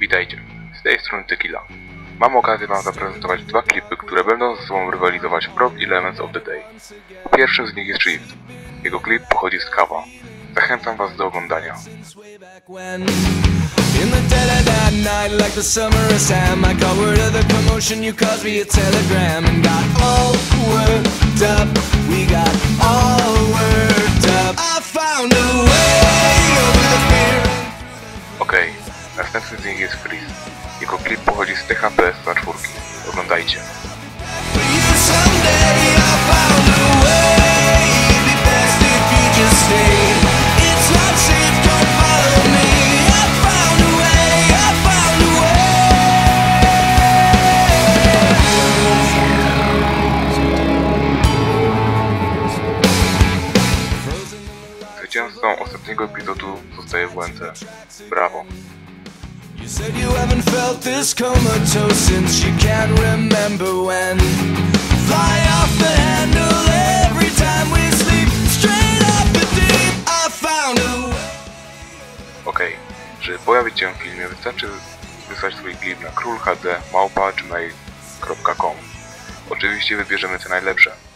Witajcie, z tej strony Tequila. Mam okazję Wam zaprezentować dwa klipy, które będą ze sobą rywalizować w Prop Elements of the Day. Pierwszym z nich jest Shift. Jego klip pochodzi z Kawa. Zachęcam Was do oglądania. In the dead of that night, like the summer of Sam, I got word of the promotion. You caused me a telegram and got Okej, następny z nich jest Freeze. Jego klip pochodzi z THP 104. Oglądajcie. Zwycięzcą ostatniego epizodu zostaje WNT. Brawo. You said you haven't felt this comatose since you can't remember when. Fly off the handle every time we sleep, straight up the deep. I found a. Okej, żeby pojawić się w filmie wystarczy wysłać swój klip na królhd.małpa.gmail.com Oczywiście wybierzemy te najlepsze.